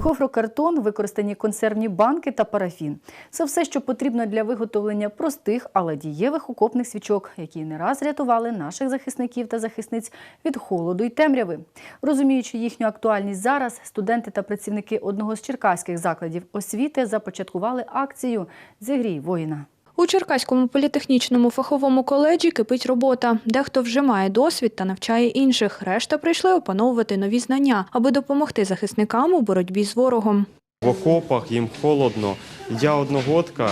Гофрокартон, використані консервні банки та парафін. Це все, що потрібно для виготовлення простих, але дієвих окопних свічок, які не раз рятували наших захисників та захисниць від холоду й темряви. Розуміючи їхню актуальність зараз, студенти та працівники одного з черкаських закладів освіти започаткували акцію Зігрій воїна. У Черкаському політехнічному фаховому коледжі кипить робота. Дехто вже має досвід та навчає інших. Решта прийшли опановувати нові знання, аби допомогти захисникам у боротьбі з ворогом. В окопах їм холодно. Я одногодка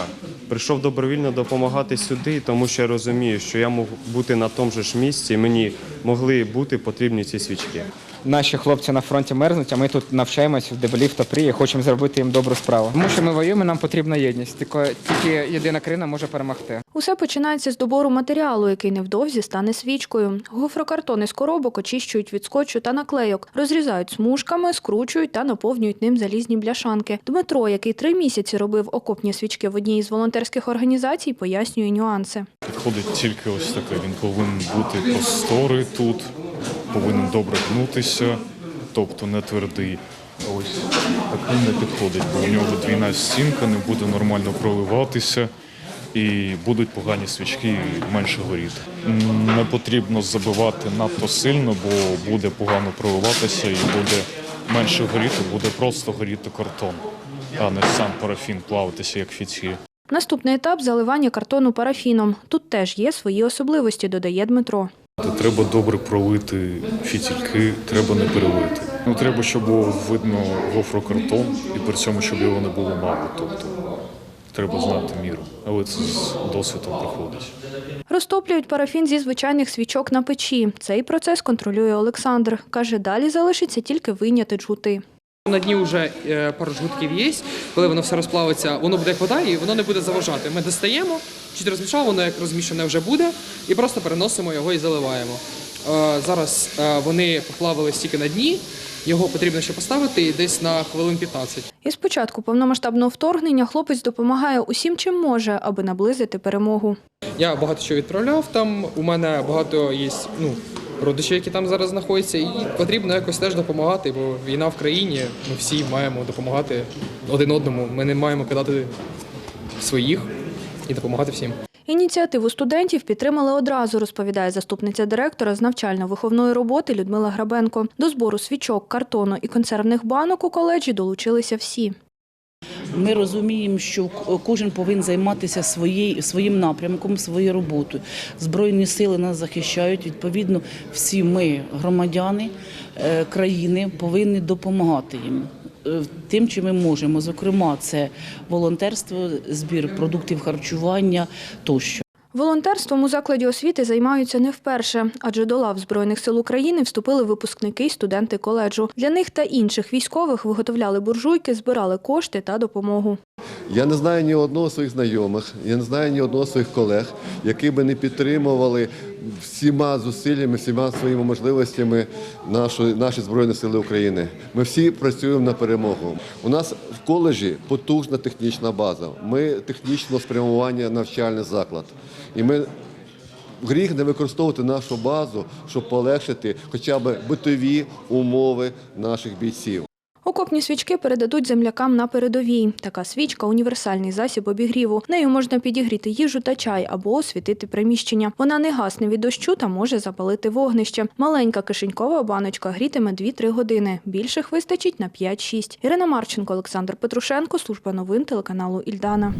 прийшов добровільно допомагати сюди, тому що я розумію, що я можу бути на тому ж місці, мені могли бути потрібні ці свічки. Наші хлопці на фронті мерзнуть, а ми тут навчаємось в дебелі в топрі і хочемо зробити їм добру справу. Тому що ми воюємо, нам потрібна єдність. Тільки, тільки єдина країна може перемогти. Усе починається з добору матеріалу, який невдовзі стане свічкою. Гофрокартони з коробок очищують від скотчу та наклейок, розрізають смужками, скручують та наповнюють ним залізні бляшанки. Дмитро, який три місяці робив окопні свічки в одній із волонтерських організацій, пояснює нюанси. Підходить тільки ось таке. Він повинен бути просторий тут, повинен добре гнутися, тобто не твердий. А Ось такий не підходить, бо у нього двійна стінка, не буде нормально проливатися і будуть погані свічки і менше горіти. Не потрібно забивати надто сильно, бо буде погано проливатися і буде менше горіти, буде просто горіти картон, а не сам парафін плаватися як фіці. Наступний етап заливання картону парафіном. Тут теж є свої особливості, додає Дмитро. То Треба добре пролити фітільки, треба не перелити. Ну треба, щоб було видно гофрокартон, і при цьому, щоб його не було мало. Тобто треба знати міру. Але це з досвідом приходить. Розтоплюють парафін зі звичайних свічок на печі. Цей процес контролює Олександр. Каже, далі залишиться тільки вийняти джгути. На дні вже е, пару жгутків є. Коли воно все розплавиться, воно буде як вода і воно не буде заважати. Ми достаємо, чуть розмішав, воно як розмішане вже буде, і просто переносимо його і заливаємо. Е, Зараз е, вони поплавились тільки на дні. Його потрібно ще поставити десь на хвилин 15. І з початку повномасштабного вторгнення хлопець допомагає усім, чим може, аби наблизити перемогу. Я багато чого відправляв там. У мене багато є ну, родичів, які там зараз знаходяться, і потрібно якось теж допомагати, бо війна в країні. Ми всі маємо допомагати один одному. Ми не маємо кидати своїх і допомагати всім. Ініціативу студентів підтримали одразу, розповідає заступниця директора з навчально-виховної роботи Людмила Грабенко. До збору свічок, картону і консервних банок у коледжі долучилися всі. Ми розуміємо, що кожен повинен займатися своєю своїм напрямком, своєю роботою. Збройні сили нас захищають. Відповідно, всі ми, громадяни е, країни, повинні допомагати їм. Е, Тим, чим ми можемо, зокрема, це волонтерство, збір продуктів харчування тощо. Волонтерством у закладі освіти займаються не вперше, адже до лав Збройних сил України вступили випускники й студенти коледжу. Для них та інших військових виготовляли буржуйки, збирали кошти та допомогу. Я не знаю ні одного своїх знайомих, я не знаю ні одного своїх колег, які би не підтримували всіма зусиллями, всіма своїми можливостями нашу, наші Збройні Сили України. Ми всі працюємо на перемогу. У нас коледжі потужна технічна база. Ми технічного спрямування навчальний заклад. І ми гріх не використовувати нашу базу, щоб полегшити хоча б битові умови наших бійців. Окопні свічки передадуть землякам на передовій. Така свічка універсальний засіб обігріву. Нею можна підігріти їжу та чай або освітити приміщення. Вона не гасне від дощу та може запалити вогнище. Маленька кишенькова баночка грітиме 2-3 години. Більших вистачить на 5-6. Ірина Марченко, Олександр Петрушенко, служба новин телеканалу Ільдана.